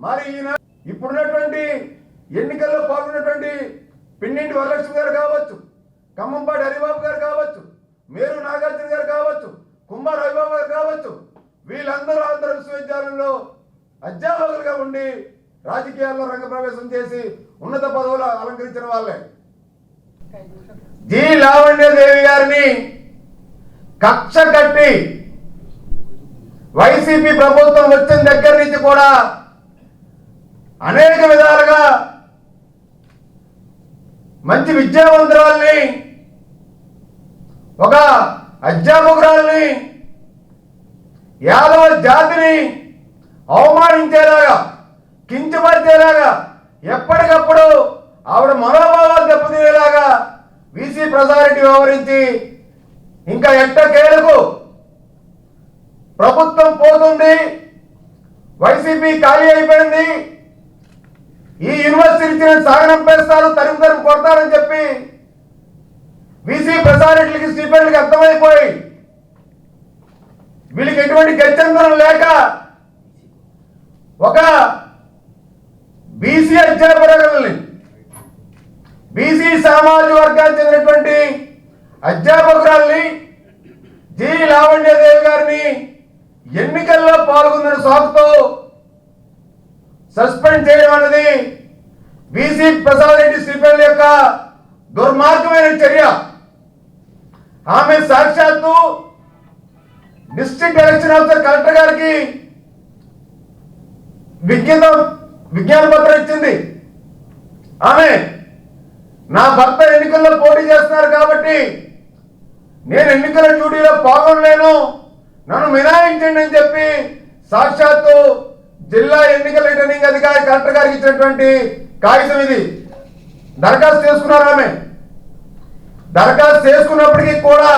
మరి ఈయన ఇప్పుడున్నటువంటి ఎన్నికల్లో పాల్గొన్నటువంటి పిన్నింటి వరలక్ష్మి గారు కావచ్చు ఖమ్మంపాటి హరిబాబు గారు కావచ్చు మేరు నాగార్జున గారు కావచ్చు కుమార్ రవిబాబు గారు కావచ్చు వీళ్ళందరూ ఆంధ్ర విశ్వవిద్యాలయంలో అధ్యాపకులుగా ఉండి రాజకీయాల్లో రంగప్రవేశం చేసి ఉన్నత పదవులు అలంకరించిన వాళ్ళే. జి. లావణ్యదేవి గారిని కక్ష కట్టి వైసీపీ ప్రభుత్వం వచ్చిన దగ్గర నుంచి కూడా అనేక విధాలుగా మంచి విద్యావంతురాల్ని ఒక అధ్యాపకురాల్ని యాదవ జాతిని అవమానించేలాగా కించపరిచేలాగా ఎప్పటికప్పుడు ఆవిడ మనోభావాలు దెబ్బతీయేలాగా వీసీ ప్రసారెడ్డి వ్యవహరించి ఇంకా ఎట్టకేలకు ప్రభుత్వం పోతుంది వైసీపీ ఖాళీ అయిపోయింది ఈ యూనివర్సిటీని సాగనంపేస్తారు తరిమి తరిమి కొడతారని చెప్పి బీసీ ప్రసారెడ్డికి స్టీఫెన్లకి అర్థమైపోయి వీళ్ళకి ఎటువంటి గత్యంతరం లేక ఒక బీసీ అధ్యాపకులని బీసీ సామాజిక వర్గానికి చెందినటువంటి అధ్యాపకురాల్ని జి. లావణ్యదేవి గారిని ఎన్నికల్లో పాల్గొన్న సాకుతో సస్పెండ్ చేయడం అనేది బీసీ ప్రసాద్ రెడ్డి స్టీఫెన్ యొక్క దుర్మార్గమైన చర్య. ఆమె సాక్షాత్తు డిస్ట్రిక్ట్ ఎలక్షన్ ఆఫీసర్ కలెక్టర్ గారికి విజ్ఞత విజ్ఞాన పత్రం ఇచ్చింది. ఆమె నా భర్త ఎన్నికల్లో పోటీ చేస్తున్నారు కాబట్టి నేను ఎన్నికల డ్యూటీలో పాల్గొనలేను. నన్ను మినాయించండి అని చెప్పి సాక్షాత్తు జిల్లా ఎన్నికల రిటర్నింగ్ అధికారి కలెక్టర్ గారికి ఇచ్చినటువంటి కాగితం ఇది. దరఖాస్తు చేసుకున్నారు ఆమె. దరఖాస్తు చేసుకున్నప్పటికీ కూడా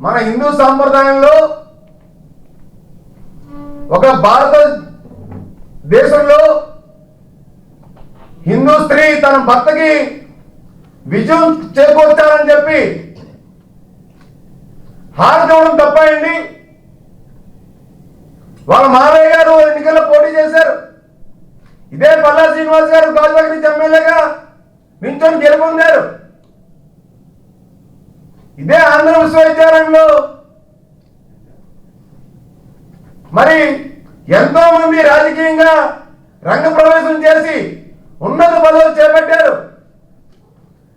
మన హిందూ సాంప్రదాయంలో ఒక భారత దేశంలో హిందూ స్త్రీ తన భర్తకి విజయం చేకూర్చాలని చెప్పి హారదవడం తప్పండి వాళ్ళ మావయ్య గారు ఎన్నికల్లో పోటీ చేశారు. ఇదే పల్లా శ్రీనివాస్ గారు గాజువాక నుంచి ఎమ్మెల్యేగా నించొని గెలుపొందారు. ఇదే ఆంధ్ర విశ్వవిద్యాలయంలో మరి ఎంతో మంది రాజకీయంగా రంగ ప్రవేశం చేసి ఉన్నత పదవులు చేపట్టారు.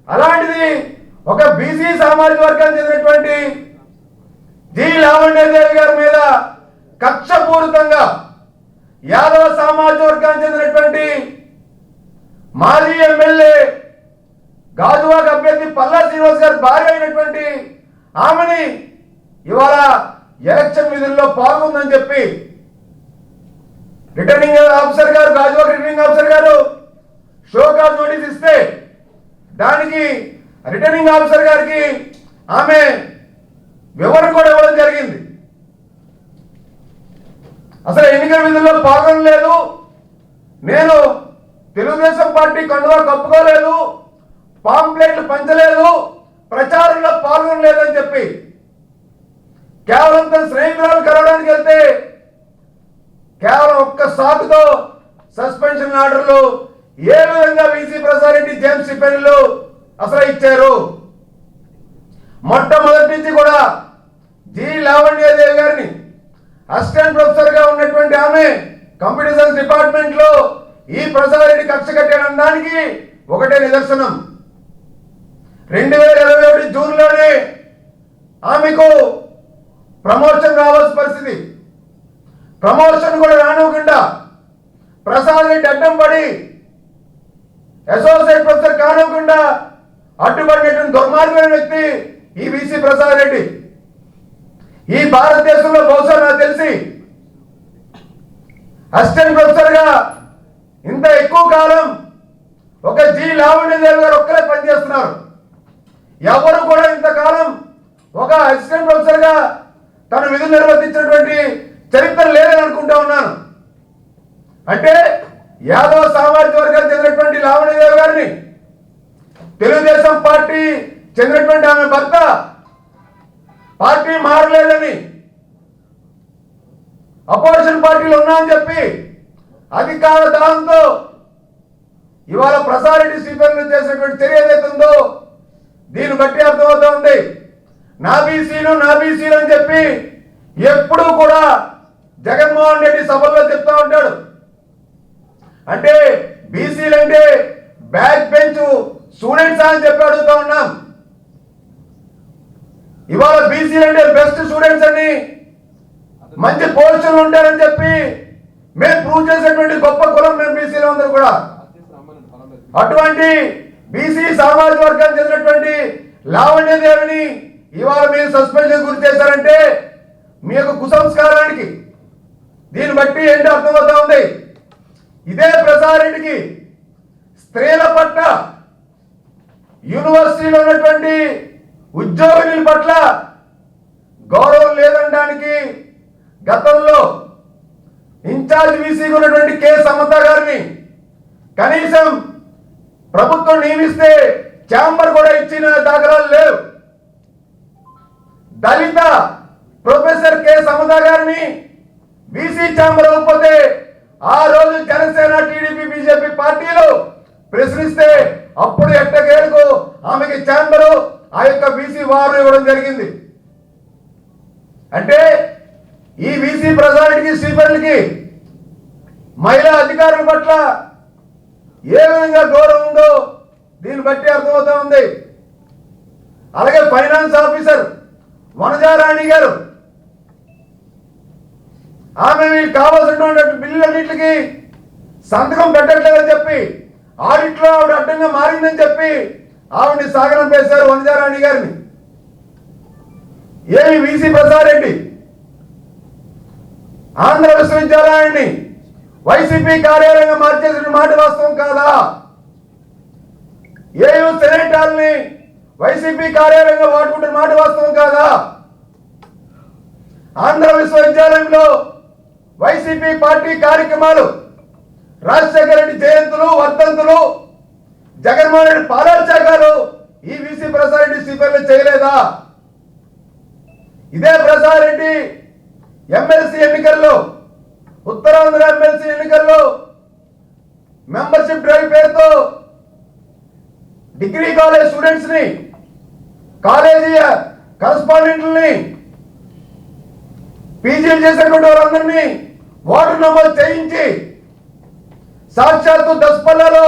అలాంటిది ఒక బీసీ సామాజిక వర్గానికి చెందినటువంటి జి లావణ్యదేవి గారి మీద కక్షపూరితంగా యాదవ సామాజిక వర్గానికి చెందినటువంటి మాజీ ఎమ్మెల్యే గాజువాక అభ్యర్థి పల్లా శ్రీనివాస్ గారి భార్య అయినటువంటి ఆమెని ఇవాళ ఎలక్షన్ విధుల్లో పాల్గొందని చెప్పి రిటర్నింగ్ ఆఫీసర్ గారు గాజువాక రిటర్నింగ్ ఆఫీసర్ గారు షోకాజ్ నోటీస్ ఇస్తే దానికి రిటర్నింగ్ ఆఫీసర్ గారికి ఆమె వివరణ కూడా ఇవ్వడం జరిగింది. అసలు ఎన్నికల విధుల్లో పాల్గొనలేదు నేను తెలుగుదేశం పార్టీ కండువా కప్పుకోలేదు. పాంప్లెట్లు పంచలేదు. ప్రచారంలో పాల్గొనలేదని చెప్పి కేవలం తన స్నేహితురాలు కలవడానికి వెళ్తే కేవలం ఒక్క సాకుతో సస్పెన్షన్ ఆర్డర్లు ఏ విధంగా వీసీ ప్రసారెడ్డి జేమ్స్ సిపెన్లు అసలు ఇచ్చారు? మొట్టమొదటి నుంచి కూడా జి లావణ్యదేవి గారిని అసిస్టెంట్ ప్రొఫెసర్గా ఉన్నటువంటి ఆమె కంప్యూటర్ సైన్స్ డిపార్ట్మెంట్లో ఈ ప్రసారెడ్డి కక్ష కట్టడానికి ఒకటే నిదర్శనం. రెండు వేల ఇరవై ఒకటి జూన్లోనే ఆమెకు ప్రమోషన్ రావాల్సిన పరిస్థితి. ప్రమోషన్ కూడా రానివ్వకుండా ప్రసాద్ రెడ్డి అడ్డం పడి అసోసియేట్ ప్రొఫెసర్ కానివ్వకుండా అడ్డుపడినటువంటి దుర్మార్గమైన వ్యక్తి ఈ విసి ప్రసాద్ రెడ్డి ఈ భారతదేశంలో బహుశా నాకు తెలిసి అసిస్టెంట్ ప్రొఫెసర్గా ఇంత ఎక్కువ కాలం ఒక జి లావణ్యదేవి గారు ఒక్కరే పనిచేస్తున్నారు. ఎవరు కూడా ఇంతకాలం ఒక అసిస్టెంట్ ప్రొఫెసర్గా తను తన విధులు నిర్వర్తించినటువంటి చరిత్ర లేదని అనుకుంటా ఉన్నాను. అంటే యాదవ సామాజిక వర్గానికి చెందినటువంటి లావణ్యదేవి గారిని తెలుగుదేశం పార్టీ చెందినటువంటి ఏమీ మారలేదని. అపోజిషన్ పార్టీలు ఉన్నామని చెప్పి అధికార దళంతో ఇవాళ ప్రసారెడ్డి స్వీకరణ చేసినటువంటి చర్య ఏదైతుందో దీన్ని బట్టి అర్థమవుతా ఉంది. నా బీసీలు నా బీసీలు అని చెప్పి ఎప్పుడూ కూడా జగన్మోహన్ రెడ్డి సభల్లో చెప్తా ఉంటాడు. అంటే బీసీలు అంటే బ్యాక్ బెంచ్ స్టూడెంట్స్ అని చెప్పి అడుగుతా ఉన్నాం. ఇవాళ బీసీలు అంటే బెస్ట్ స్టూడెంట్స్ అని మంచి పోస్టులు ఉంటారని చెప్పి మేము ప్రూవ్ చేసేటువంటి గొప్ప కులం మేము బీసీలో అందరూ కూడా. అటువంటి బీసీ సామాజిక వర్గానికి చెందినటువంటి లావణ్యదేవిని ఇవాళ మీరు సస్పెన్షన్ గురి చేశారంటే మీ యొక్క కుసంస్కారానికి దీన్ని బట్టి ఏంటి అర్థమవుతా ఉంది? ఇదే ప్రసారెడ్డికి స్త్రీల పట్ల యూనివర్సిటీలో ఉన్నటువంటి ఉద్యోగుల పట్ల గౌరవం లేదనడానికి గతంలో ఇన్ఛార్జ్ వీసీగా ఉన్నటువంటి కె. సమత గారిని కనీసం ప్రభుత్వం నియమిస్తే ఛాంబర్ కూడా ఇచ్చిన దాఖలాలు లేవు. దళిత ప్రొఫెసర్ కె. సమత గారిని బీసీ ఛాంబర్ ఉప ఆ రోజు జనసేన టీడీపీ బీజేపీ పార్టీలు ప్రశ్నిస్తే అప్పుడు ఎట్టకేలకు ఆమెకి ఛాంబరు ఆ యొక్క బీసీ వారు ఇవ్వడం జరిగింది అంటే ఈ బీసీ ప్రజానికి స్వీపర్లకి మహిళా అధికారుల పట్ల ఏ విధంగా గౌరవం ఉందో దీన్ని బట్టి అర్థమవుతా ఉంది. అలాగే ఫైనాన్స్ ఆఫీసర్ వనజారాణి గారు ఆమె వీళ్ళు కావాల్సినటువంటి బిల్లులన్నింటికి సంతకం పెట్టట్లేదని చెప్పి ఆడిట్లో ఆవిడ అడ్డంగా మారిందని చెప్పి ఆవిడని సాగరం పేశారు వనజారాణి గారిని. ఏమి వీసీ ప్రసారెడ్డి ఆంధ్ర విశ్వవిద్యాలయాన్ని వైసీపీ కార్యాలయంగా మార్చేసిన మాట వాస్తవం కాదా? ఏయు సెనేటాల్ని వైసీపీ కార్యాలయంగా వాడుకుంటున్న మాట వాస్తవం కాదా? ఆంధ్ర విశ్వవిద్యాలయంలో వైసీపీ పార్టీ కార్యక్రమాలు రాజశేఖర రెడ్డి జయంతులు వర్ధంతులు జగన్మోహన్ రెడ్డి పాలాభిషేకాలు ఈ విసి ప్రసాద్ రెడ్డి స్పీకర్లు చేయలేదా? ఇదే ప్రసాద్ రెడ్డి ఎమ్మెల్సీ ఎన్నికల్లో ఉత్తరాంధ్ర ఎమ్మెల్సీ ఎన్నికల్లో మెంబర్షిప్ డ్రైవ్ పేరుతో డిగ్రీ కాలేజ్ స్టూడెంట్స్ని కాలేజీ కరస్పాండెంట్లని పీజీలు చేసినటువంటి వారందరినీ ఓటర్ నమోదు చేయించి సాక్షాత్తు దస్పల్లలో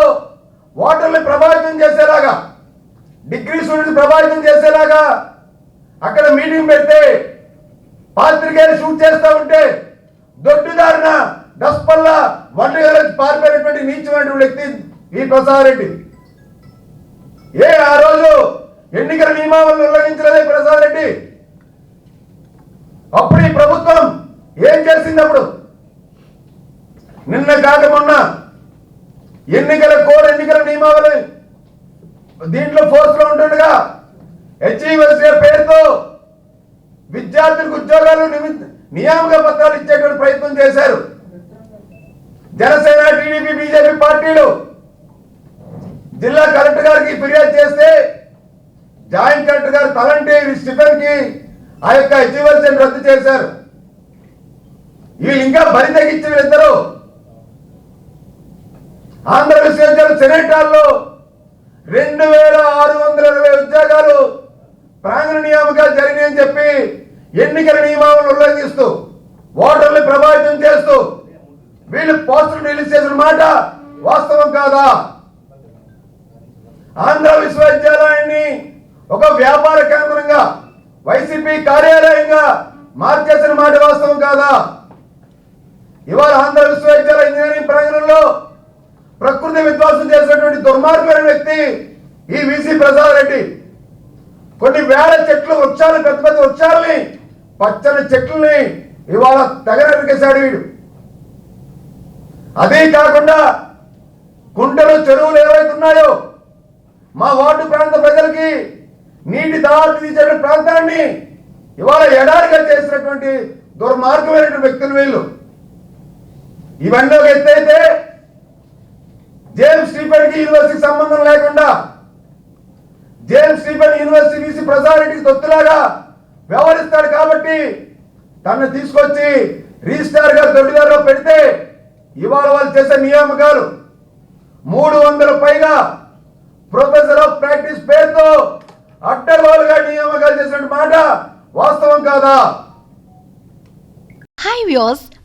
ఓటర్ని ప్రభావితం చేసేలాగా డిగ్రీ స్టూడెంట్స్ ప్రభావితం చేసేలాగా అక్కడ మీటింగ్ పెడితే పాత్రికేయులు షూట్ చేస్తూ ఉంటే దొడ్డుదారిన దస్పల్ల వంటగల పారిపోయినటువంటి నీచమైనటువంటి వ్యక్తి ఈ ప్రసాదరెడ్డి. ఏ ఆ రోజు ఎన్నికల నియమావళి ఉల్లంఘించలేదే ప్రసాదరెడ్డి? అప్పుడు ఈ ప్రభుత్వం ఏం చేసింది అప్పుడు? నిన్న కాక మొన్న ఎన్నికల కోడ్ ఎన్నికల నియమావళి దీంట్లో ఫోర్స్లో ఉంటుండగా హెచ్ఈఎస్ పేరుతో విద్యార్థులకు ఉద్యోగాలు నిమి- నియామక పత్రాలు ఇచ్చేటువంటి ప్రయత్నం చేశారు. జనసేన టీడీపీ బీజేపీ పార్టీలు జిల్లా కలెక్టర్ గారికి ఫిర్యాదు చేస్తే జాయింట్ కలెక్టర్ గారు తలంటి స్టిఫెన్కి ఆ యొక్క హెచ్ఈఎస్ రద్దు చేశారు. వీళ్ళు ఇంకా బరి తగ్గించి వీళ్ళిద్దరు ఆంధ్ర విశ్వవిద్యాలయం సెనేటాల్లో రెండు వేల ఆరు వందల ఇరవై ఉద్యోగాలు ప్రాంగణ నియామకాలు జరిగినాయని చెప్పి ఎన్నికల నియమాలను ఉల్లంఘిస్తూ ఓటర్లు ప్రభావితం చేస్తూ వీళ్ళు పోస్టులు రిలీజ్ చేసిన మాట వాస్తవం కాదా? ఆంధ్ర విశ్వవిద్యాలయాన్ని ఒక వ్యాపార కేంద్రంగా వైసీపీ కార్యాలయంగా మార్చేసిన మాట వాస్తవం కాదా? ఇవాళ ఆంధ్ర విశ్వవిద్యాలయ ఇంజనీరింగ్ ప్రాంగణంలో ప్రకృతి విధ్వంసం చేసినటువంటి దుర్మార్గమైన వ్యక్తి ఈ విసి ప్రసాద్ రెడ్డి. కొన్ని వేల చెట్లు వృక్షాలు పెద్ద పెద్ద వృక్షాలని పచ్చని చెట్లని ఇవాళ తెగనరికేశాడు వీడు అదే కాకుండా కుంటలు చెరువులు ఏవైతున్నాయో మా వార్డు ప్రాంత ప్రజలకి నీటి దారి తీసే ప్రాంతాన్ని ఇవాళ ఎడారిగా చేసినటువంటి దుర్మార్గమైనటువంటి వ్యక్తులు వీళ్ళు ఇవన్నీ ఒక ఎత్తైతే జేమ్స్ స్టీఫెన్ యూనివర్సిటీ యూనివర్సిటీకి సంబంధం లేకుండా జేమ్స్ స్టీఫెన్ యూనివర్సిటీ వీసి ప్రజారెడ్డికి తొత్తులాగా వ్యవహరిస్తాడు కాబట్టి తనను తీసుకొచ్చి రిజిస్టార్ గారు దొడ్డిదారిలో పెడితే ఇవాళ వాళ్ళు చేసే నియామకాలు మూడు వందల పైగా ప్రొఫెసర్ ఆఫ్ ప్రాక్టీస్ పేరుతో అట్టర్వాలుగా నియామకాలు చేసిన మాట వాస్తవం కాదా? High views